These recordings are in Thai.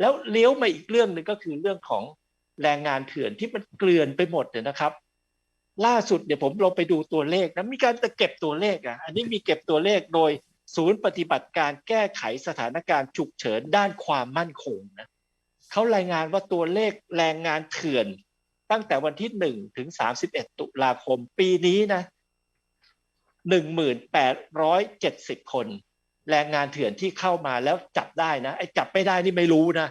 แล้วเลี้ยวมาอีกเรื่องหนึ่งก็คือเรื่องของแรงงานเถื่อนที่มันเกลื่อนไปหมดเนี่ยนะครับ ล่าสุดเดี๋ยวผมลงไปดูตัวเลขนะมีการจะเก็บตัวเลขอะอันนี้มีเก็บตัวเลขโดยศูนย์ปฏิบัติการแก้ไขสถานการณ์ฉุกเฉินด้านความมั่นคงนะเขารายงานว่าตัวเลขแรงงานเถื่อน ตั้งแต่วันที่หนึ่งถึงสามสิบเอ็ดตุลาคมปีนี้นะหนึ่งหมื่นแปดร้อยเจ็ดสิบคน แรงงานเถื่อนที่เข้ามาแล้วจับได้นะไอ้จับไม่ได้นี่ไม่รู้นะ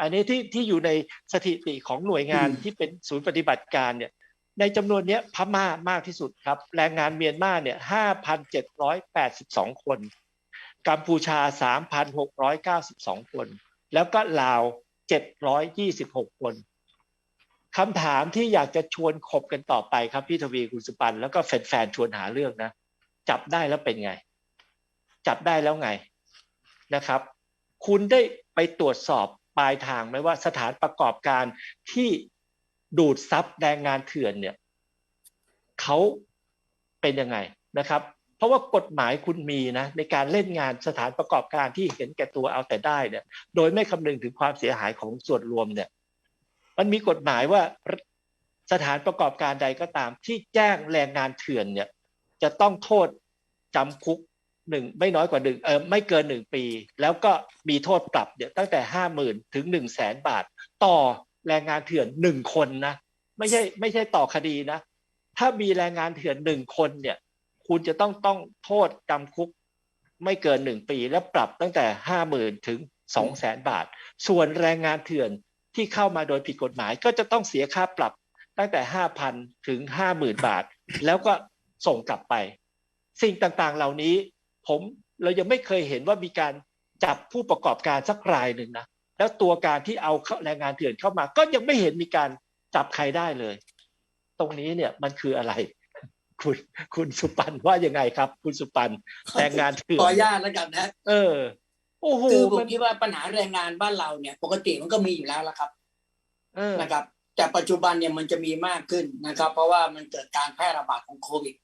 อันนี้ที่ที่อยู่ในสถิติของหน่วยงานที่เป็นศูนย์ปฏิบัติการเนี่ย ในจำนวนเนี้ยพม่ามากที่สุดครับ แรงงานเมียนมาเนี่ยห้าพันเจ็ดร้อยแปดสิบสองคน กัมพูชาสามพันหกร้อยเก้าสิบสองคน แล้วก็ลาวเจ็ดร้อยยี่สิบหกคนคำถามที่อยากจะชวนขบกันต่อไปครับพี่ทวีคุณสุปันแล้วก็แฟนๆชวนหาเรื่องนะ จับได้แล้วเป็นไง จับได้แล้วไงนะครับ คุณได้ไปตรวจสอบปลายทางไหมว่าสถานประกอบการที่ดูดซับแรงงานเถื่อนเนี่ยเขาเป็นยังไงนะครับ เพราะว่ากฎหมายคุณมีนะในการเล่นงานสถานประกอบการที่เห็นแก่ตัวเอาแต่ได้เนี่ย โดยไม่คำนึงถึงความเสียหายของส่วนรวมเนี่ย มันมีกฎหมายว่าสถานประกอบการใดก็ตามที่แจ้งแรงงานเถื่อนเนี่ย จะต้องโทษจำคุก หนึ่งไม่น้อยกว่าหนึ่งเออไม่เกินหนึ่งปี แล้วก็มีโทษปรับเนี่ยตั้งแต่ห้าหมื่นถึงหนึ่งแสนบาท ต่อแรงงานเถื่อนหนึ่งคนนะไม่ใช่ไม่ใช่ต่อคดีนะ ถ้ามีแรงงานเถื่อนหนึ่งคนเนี่ย คุณจะต้องต้องโทษจำคุก ไม่เกินหนึ่งปี และปรับตั้งแต่ห้าหมื่นถึงสองแสนบาท ส่วนแรงงานเถื่อนที่เข้ามาโดยผิดกฎหมาย ก็จะต้องเสียค่าปรับตั้งแต่ห้าพันถึงห้าหมื่นบาท แล้วก็ส่งกลับไป สิ่งต่างๆเหล่านี้ ผมเรายังไม่เคยเห็นว่ามีการจับผู้ประกอบการสักรายหนึ่งนะแล้วตัวการที่เอาแรงงานเถื่อนเข้ามา ก็ยังไม่เห็นมีการจับใครได้เลย ตรงนี้เนี่ยมันคืออะไร คุณคุณสุปันว่ายังไงครับ คุณสุปันแรงงานเถื่อนขออนุญาตแล้วกันนะเออโอ้โหคือผมมันคิดว่าปัญหาแรงงานบ้านเราเนี่ย ปกติมันก็มีอยู่แล้วละครับเออนะครับแต่ปัจจุบันเนี่ยมันจะมีมากขึ้นนะครับ เพราะว่ามันเกิดการแพร่ระบาดของโควิด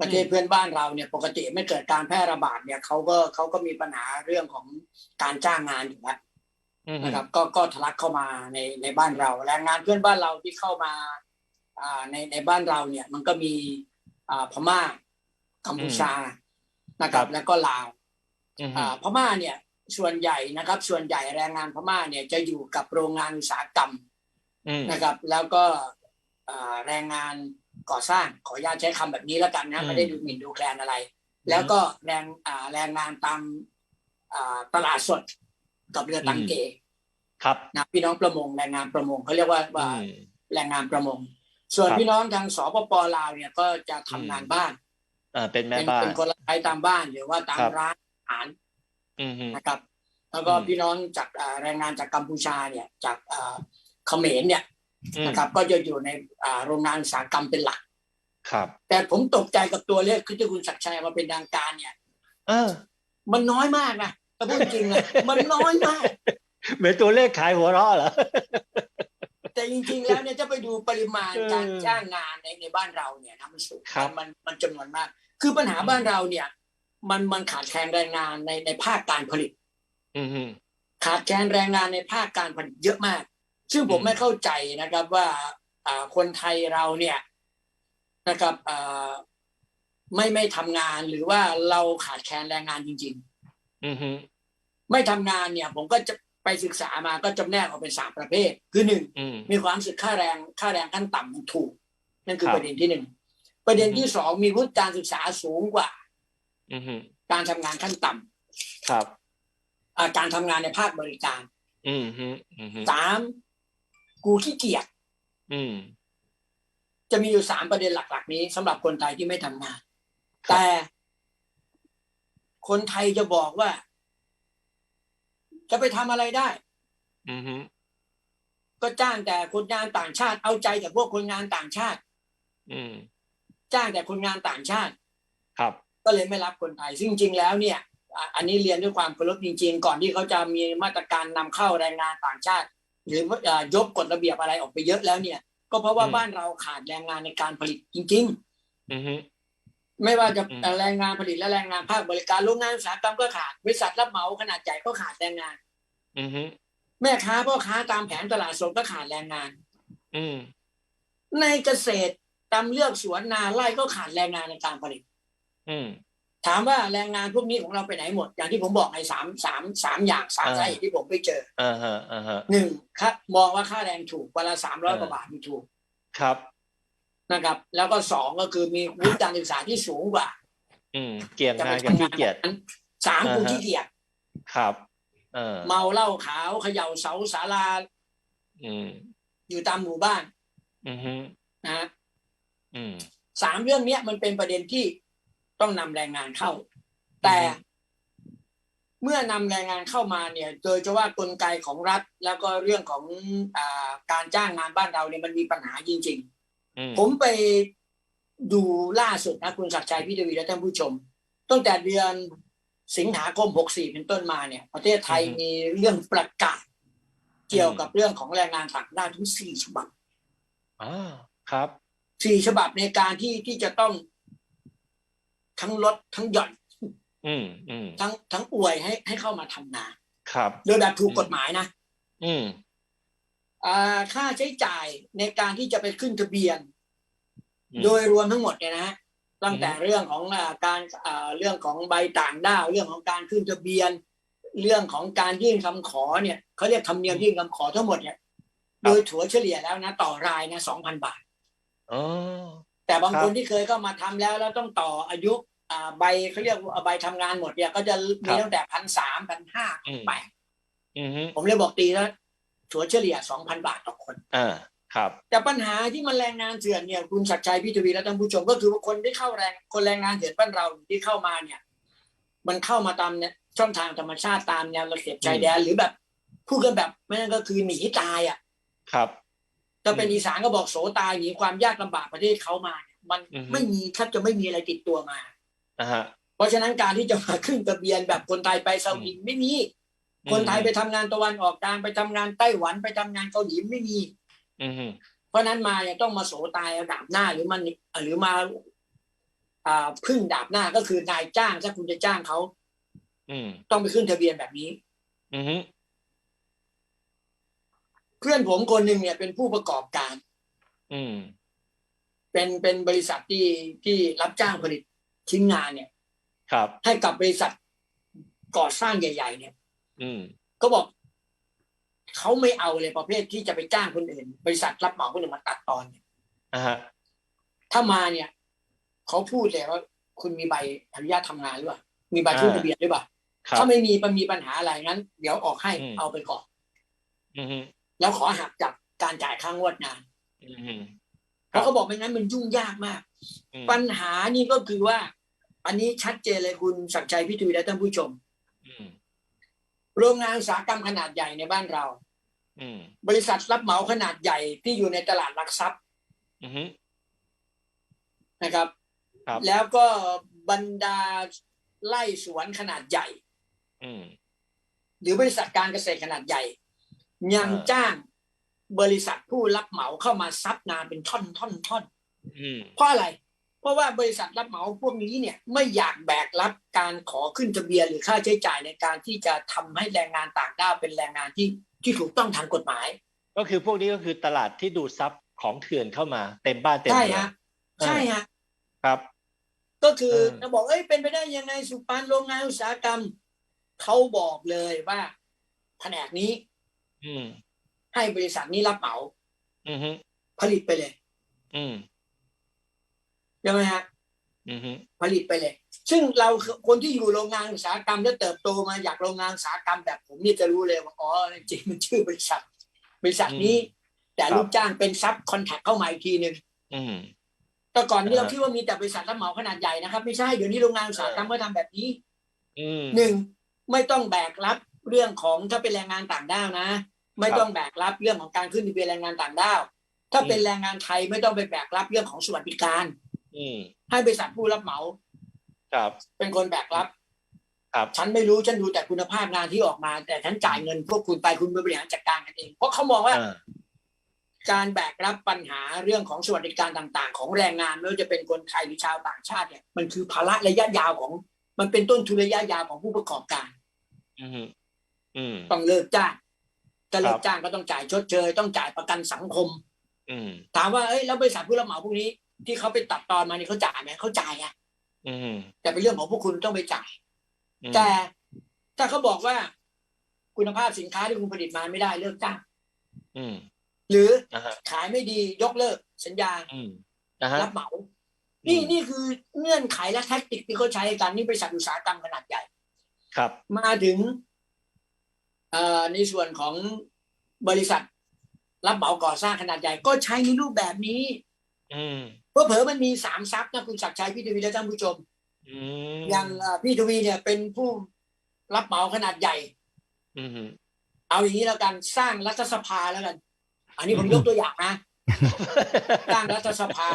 ประเทศเพื่อนบ้านเราเนี่ยปกติไม่เกิดการแพร่ระบาดเนี่ยเขาก็เขาก็มีปัญหาเรื่องของการจ้างงานอยู่แล้วอืมนะครับ ก็ก็ทะลักเข้ามาในในบ้านเราแรงงานเพื่อนบ้านเราที่เข้ามาอ่าในในบ้านเราเนี่ยมันก็มีอ่าพม่ากัมพูชานะครับแล้วก็ลาวอืมอ่าพม่าเนี่ยส่วนใหญ่นะครับ ส่วนใหญ่แรงงานพม่าเนี่ยจะอยู่กับโรงงานอุตสาหกรรมอืมนะครับ แล้วก็อ่าแรงงาน ก่อสร้างขออนุญาตใช้คำแบบนี้แล้วกันอืนะมไม่ได้ดูหมิ่นดูแคลนอะไรมแล้วก็แรงอ่าแรงงานตามอ่าตลาดสดกับเรือตังเกครับนะพี่น้องประมงแรงงานประมงเขาเรียกว่าว่าอืมแรงงานประมง ส่วนครับพี่น้องทางสปปลาวเนี่ยก็จะทำงานอืมบ้านอ่าเป็นแม่เป็นบ้านเป็นคนรับใช้ตามบ้านหรือว่าตามครับร้านอาหารอืมฮึนะครับ แล้วก็อืมพี่น้องจากอ่าแรงงานจากกัมพูชาเนี่ย จากอ่าเขมรเนี่ยอืม นะครับ ก็จะอยู่ในอ่าโรงงานอุตสาหกรรมเป็นหลัก ครับ แต่ผมตกใจกับตัวเลขที่คุณศักดิ์ชัยเอามาเป็นทางการเนี่ย เออ มันน้อยมากนะถ้าพูดจริงนะมันน้อยมากเหมือนตัวเลขขายหัวเราะเหรอแต่จริงๆแล้วเนี่ยจะไปดูปริมาณเออการจ้างงานในในบ้านเราเนี่ยนะมันสูงครับมันมันจำนวนมาก คือปัญหาบ้านเราเนี่ย มันมันขาดแคลนแรงงานในในภาคการผลิตอืมฮึขาดแคลนแรงงานในภาคการผลิตเยอะมาก ซึ่งผมอืมไม่เข้าใจนะครับว่าอ่าคนไทยเราเนี่ยนะครับอ่าไม่ไม่ทำงานหรือว่าเราขาดแคลนแรงงานจริงอืมฮึๆไม่ทำงานเนี่ย ผมก็จะไปศึกษามาก็จำแนกออกเป็นสามประเภท คือหนึ่งอืมมีความรู้สึกค่าแรงค่าแรงขั้นต่ำมันถูก นั่นคือครับประเด็นที่หนึ่งประเด็นอือฮึที่สองมีวุฒิการศึกษาสูงกว่าอืมฮึการทำงานขั้นต่ำครับอ่าการทำงานในภาคบริการอืมฮึอืมฮึสาม กูขี้เกียจอืมจะมีอยู่สามประเด็นหลัก ๆ นี้สำหรับคนไทยที่ไม่ทำงานครับแต่ คนไทยจะบอกว่า จะไปทำอะไรได้อืมฮึก็จ้างแต่คนงานต่างชาติเอาใจแต่พวกคนงานต่างชาติอืมจ้างแต่คนงานต่างชาติ ครับ ก็เลยไม่รับคนไทย ซึ่งจริงๆแล้วเนี่ยอะอันนี้เรียนด้วยความเคารพจริง ๆ ก่อนที่เขาจะมีมาตรการนำเข้าแรงงานต่างชาติ หรือว่ายกกฎระเบียบอะไรออกไปเยอะแล้วเนี่ย ก็เพราะว่าอืมบ้านเราขาดแรงงานในการผลิตจริงอืมฮึๆไม่ว่าจะอืมแรงงานผลิตและแรงงานภาคบริการโรงงานอุตสาหกรรมก็ขาดบริษัทรับเหมาขนาดใหญ่ก็ขาดแรงงานอืมฮึแม่ค้าพ่อค้าตามแผงตลาดสดก็ขาดแรงงานอืมในเกษตรตามเลือกสวนนาไร่ก็ขาดแรงงานในการผลิตอืม ถามว่าแรงงานพวกนี้ของเราไปไหนหมด อย่างที่ผมบอกในสามสามสามอย่างสามอ่าสาเหตุที่ผมไปเจออ่าฮะอ่าฮะหนึ่งครับมองว่าค่าแรงถูกวันละสามร้อยเออกว่าบาทมีถูกครับนะครับ แล้วก็สองก็คือมีวุฒิการศึกษาที่สูงกว่า อืม เกี่ยงจะงาไปนกับทำงาขี้นเกียจแบบนั้นสามอ่าฮะคุณขี้เกียจครับเออเมาเหล้าขาวเขย่าเสาศาลาอืม อยู่ตามหมู่บ้าน อืมฮึนะฮะอืมสามเรื่องเนี้ยมันเป็นประเด็นที่ ต้องนำแรงงานเข้า แต่อือฮึเมื่อนำแรงงานเข้ามาเนี่ย โดยเฉพาะว่ากลไกของรัฐ แล้วก็เรื่องของอาการจ้างงานบ้านเราเนี่ยมันมีปัญหาจริงอืมๆผมไปดูล่าสุดนะคุณศักดิ์ชัยพี่ทวีและท่านผู้ชม ตั้งแต่เดือนสิงหาคม 64 เป็นต้นมาเนี่ย ประเทศไทยมีเรื่องประกาศ เกี่ยวกับเรื่องของแรงงานต่างด้าวถึงสี่ฉบับอ่าครับสี่ฉบับในการที่ที่จะต้อง ทั้งลดทั้งหย่อนอืมอืมทั้งทั้งอวยให้ให้เข้ามาทำงานครับ โดยแบบถูกกฎหมายนะ อืมอ่าค่าใช้จ่ายในการที่จะไปขึ้นทะเบียนอืมโดยรวมทั้งหมดเนี่ยนะฮะตั้งแต่เรื่องของอาการอ่าเรื่องของใบต่างด้าวเรื่องของการขึ้นทะเบียน เรื่องของการยื่นคำขอเนี่ยเขาเรียกธรรมเนียมยื่นคำขอทั้งหมดเนี่ยโดยถัวเฉลี่ยแล้วนะ ต่อรายนะสองพันบาทอ๋อ แต่บางครับคนที่เคยเข้ามาทำแล้วแล้วต้องต่ออายุอ่าใบเขาเรียกว่าใบทำงานหมดเนี่ยก็จะมีตั้งแต่พันสามพันห้าอืมไปอืมฮึผมเลยบอกตีแล้วถัวเฉลี่ยสองพันบาทต่อคนอ่าครับ แต่ปัญหาที่มันแรงงานเถื่อนเนี่ยคุณศักดิ์ชัยพี่ทวีและท่านผู้ชมก็คือว่าคนที่เข้าแรงคนแรงงานเถื่อนบ้านเราที่เข้ามาเนี่ย มันเข้ามาตามเนี่ยช่องทางธรรมชาติตามแนวระเบียบชายแดนหรือแบบพูดกันแบบไม่นั่นก็คือหนีตายอะ ครับ ถ้าเป็นอืมอีสานก็บอกโสตายหนีความยากลำบากประเทศเขามาเนี่ยมันอือฮึไม่มีแทบจะไม่มีอะไรติดตัวมาอ่าฮะเพราะฉะนั้นการที่จะมาขึ้นทะเบียนแบบคนไทยไปซาอุดิไม่มี คนไทยไปทำงานตะวันออกกลางไปทำงานไต้หวันไปทำงานเกาหลีไม่มีอืมฮึเพราะฉะนั้นมาเนี่ยต้องมาโสตายเอาดาบหน้าหรือมันหรือมา อ่าพึ่งดาบหน้าก็คือนายจ้างถ้าคุณจะจ้างเขาอืมต้องไปขึ้นทะเบียนแบบนี้ อืมฮึเพื่อนผมคนหนึ่งเนี่ยเป็นผู้ประกอบการ อืม เป็นเป็นบริษัทที่ที่รับจ้างผลิตชิ้นงานเนี่ย ครับ ให้กับบริษัทก่อสร้างใหญ่ ๆ เนี่ย อืมก็บอกเขาไม่เอาเลยประเภทที่จะไปจ้างคนอื่น บริษัทรับเหมาคนอื่นมาตัดตอนเนี่ยอ่าฮะถ้ามาเนี่ยเขาพูดเลยว่า คุณมีใบอนุญาตทำงานหรือเปล่ามีใบขึ้นทะเบียนหรือเปล่าครับถ้าไม่มีมันมีปัญหาอะไรงั้น เดี๋ยวออกให้อืมเอาไปก่อนอืมฮึ แล้วขอหักจากการจ่ายค่างวดงานอืมฮึเพราะเขาบอกไม่งั้นมันยุ่งยากมากอืมปัญหานี่ก็คือว่า อันนี้ชัดเจนเลยคุณศักดิ์ชัยพิทูลและท่านผู้ชมอืมโรงงานอุตสาหกรรมขนาดใหญ่ในบ้านเราอืมบริษัทรับเหมาขนาดใหญ่ที่อยู่ในตลาดหลักทรัพย์อืมฮึนะครับครับแล้วก็บรรดาไร่สวนขนาดใหญ่อืมหรือบริษัทการเกษตรขนาดใหญ่ ยังอ่าจ้างบริษัทผู้รับเหมาเข้ามาซับงานเป็นท่อนท่อนท่อนอืมเพราะอะไร เพราะว่าบริษัทรับเหมาพวกนี้เนี่ยไม่อยากแบกรับการขอขึ้นทะเบียนหรือค่าใช้จ่ายในการที่จะทำให้แรงงานต่างด้าวเป็นแรงงานที่ที่ถูกต้องทางกฎหมาย ก็คือพวกนี้ก็คือตลาดที่ดูดซับของเถื่อนเข้ามาเต็มบ้านเต็มใช่เมืองฮะใช่ฮะครับ ก็คือเออจะบอกเอ้ยเป็นไปได้ยังไงสุพรรณโรงงานอุตสาหกรรมเขาบอกเลยว่าแผนกนี้อืม ให้บริษัทนี้รับเหมาอืมฮึผลิตไปเลยอืมใช่ไหมฮะอืมฮึผลิตไปเลย ซึ่งเราคนที่อยู่โรงงานอุตสาหกรรมแล้วเติบโตมาอยากโรงงานอุตสาหกรรมแบบผมนี่จะรู้เลยว่าอ๋อจริงๆมันชื่อบริษัท บริษัทนี้ แต่ลูกจ้างเป็นซับคอนแทคเข้ามาอีกทีหนึ่งอืมแต่ก่อนนี้เราอ่าคิดว่ามีแต่บริษัทรับเหมาขนาดใหญ่นะครับ ไม่ใช่เดี๋ยวนี้โรงงานอุตสาหกรรมก็ทำแบบนี้อืมหนึ่งไม่ต้องแบกรับเรื่องของถ้าเป็นแรงงานต่างด้าวนะ ไม่ต้องแบกรับเรื่องของการขึ้นทะเบียนแรงงานต่างด้าว ถ้าเป็นแรงงานไทยไม่ต้องไปแบกรับเรื่องของสวัสดิการอืมให้บริษัทผู้รับเหมาครับ เป็นคนแบกรับ ครับ ฉันไม่รู้ฉันดูแต่คุณภาพงานที่ออกมา แต่ฉันจ่ายเงินพวกคุณไปคุณไปบริหารจัดการกันเอง เพราะเขามองว่าอ่า การแบกรับปัญหาเรื่องของสวัสดิการต่าง ๆ ของแรงงานไม่ว่าจะเป็นคนไทยหรือชาวต่างชาติเนี่ยมันคือภาระระยะยาวของ มันเป็นต้นทุนระยะยาวของผู้ประกอบการอืมฮึอืมต้องเลิกจ้าง ถ้าเลิครักบจ้างก็ต้องจ่ายชดเชย ต้องจ่ายประกันสังคม อืมถามว่าเอ้ยแล้วบริษัทผู้รับเหมาพวกนี้ ที่เขาไปตัดตอนมานี่เขาจ่ายไหมเขาจ่ายไงอืมแต่เป็นเรื่องของพวกคุณต้องไปจ่ายอืมแต่ถ้าเขาบอกว่า คุณภาพสินค้าที่คุณผลิตมาไม่ได้เลิกจ้างอืมหรือนะฮะขายไม่ดียกเลิกสัญญาอืมนะฮะรับเหมา นี่อืมนี่คือเงื่อนไขและแท็กติกที่เขาใช้กันนี่บริษัทอุตสาหกรรมขนาดใหญ่ ครับ มามาถึงเอ่อ ในส่วนของบริษัท รับเหมาก่อสร้างขนาดใหญ่ก็ใช้ในรูปแบบนี้ อืมเพราะเผลอๆมันมีสามซับนะคุณศักดิ์ชัยพี่ทวีและท่านผู้ชมอืมอย่างเอ่อพี่ทวีเนี่ยเป็นผู้รับเหมาขนาดใหญ่อืมเอาอย่างนี้แล้วกันสร้างรัฐสภาแล้วกัน อันนี้ผมยกตัวอย่างนะสร้างรัฐสภา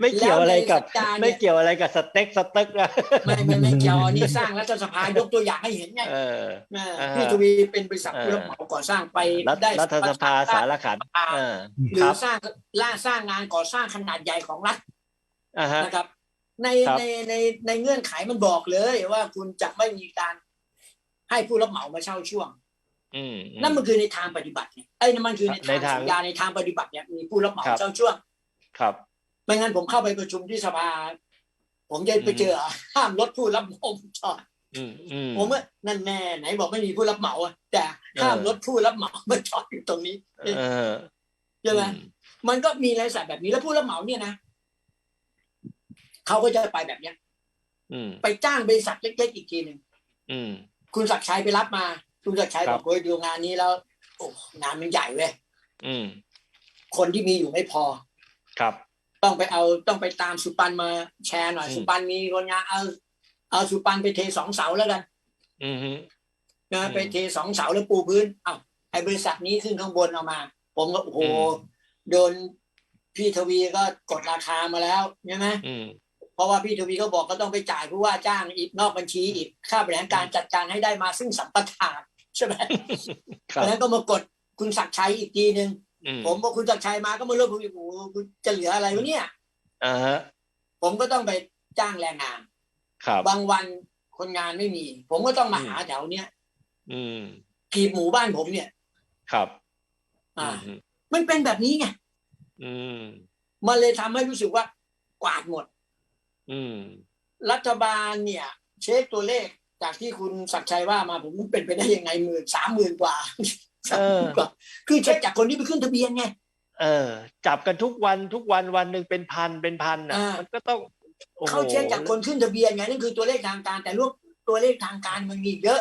ไม่เกี่ยวอะไรกับแล้วในสัปดาห์เนี่ยไม่เกี่ยวอะไรกับสเต็กสเต็กนะไม่ไม่ไม่เกี่ยวอันนี้สร้างรัฐสภายกตัวอย่างให้เห็นไงเออนะอ่าพี่ทวีเป็นบริษัทเออผู้รับเหมาก่อสร้างไปรัฐได้รัฐสภาสารขันอ่าเออหรืคอรับสร้างล่าสร้างงานก่อสร้างขนาดใหญ่ของรัฐอ่าฮะนะครับ ในครับในในในเงื่อนไขมันบอกเลยว่าคุณจะไม่มีการให้ผู้รับเหมามาเช่าช่วงอืมอืมนั่นมันคือในทางปฏิบัติเนี่ยไอ้นั่นมันคือในในทางทางสัญญาในทางปฏิบัติเนี่ยมีผู้รับเหมาครับเช่าช่วงครับ ไม่งั้นผมเข้าไปประชุมที่สภา ผมจะไปเจอห้ามรถผู้รับเหมาจอดอืมอืมผมว่านั่นแน่ไหนบอกไม่มีผู้รับเหมาอะแต่ห้ามเออรถผู้รับเหมามาจอดอยู่ตรงนี้เออใช่ไหมอืมมันก็มีลักษณะแบบนี้แล้วผู้รับเหมาเนี่ยนะเขาก็จะไปแบบเนี้ยอืมไปจ้างบริษัทเล็กๆอีกทีหนึ่งอืมคุณศักดิ์ชัยไปรับมา คุณศักดิ์ชัยครับบอกโอ้ยดูงานนี้แล้ว โอ้งานมันใหญ่เว้ยอืมคนที่มีอยู่ไม่พอ ครับ ต้องไปเอาต้องไปตามสุปันมาแชร์หน่อยอืมสุปันมีคนงานเอาเอาสุปันไปเทสองเสาแล้วกันอืมฮึนะอืมไปเทสองเสาแล้วปูพื้นเอ้าไอ้บริษัทนี้ขึ้นข้างบนเอามา ผมก็โอ้โหอืมโดนพี่ทวีก็กดราคามาแล้วใช่ไหมอืมเพราะว่าพี่ทวีก็บอกก็ต้องไปจ่ายผู้ว่าจ้างอีกนอกบัญชีอีกค่าบริหารการจัดการให้ได้มาซึ่งสัมปทานใช่ไหมครับแล้วก็มากดคุณศักดิ์ชัยอีกทีหนึ่งอืม ผมพอคุณศักดิ์ชัยมาก็มาเริ่มผมอีกโอ้โหคุณจะเหลืออะไรวะเนี่ยอ่าฮะผมก็ต้องไปจ้างแรงงานครับบางวันคนงานไม่มี ผมก็ต้องมาอืมหาแถวเนี้ยอืมกีบหมู่บ้านผมเนี่ย ครับ อ่าอืมมันเป็นแบบนี้ไงอืมมันเลยทำให้รู้สึกว่ากวาดหมด อืม รัฐบาลเนี่ย เช็คตัวเลขจากที่คุณศักดิ์ชัยว่ามาผมมันเป็นไปได้ยังไงหมื่นสามหมื่นกว่า สามหมื่นกว่าคือเช็คจากคนที่ไปขึ้นทะเบียนไงเออ จับกันทุกวันทุกวันวันหนึ่งเป็นพันเป็นพันอะอ่ามัมันก็ต้องโอ้โหเขาเช็คจากคนขึ้นทะเบียนไงนั่นคือตัวเลขทางการ แต่รวมตัวเลขทางการมันมีเยอะ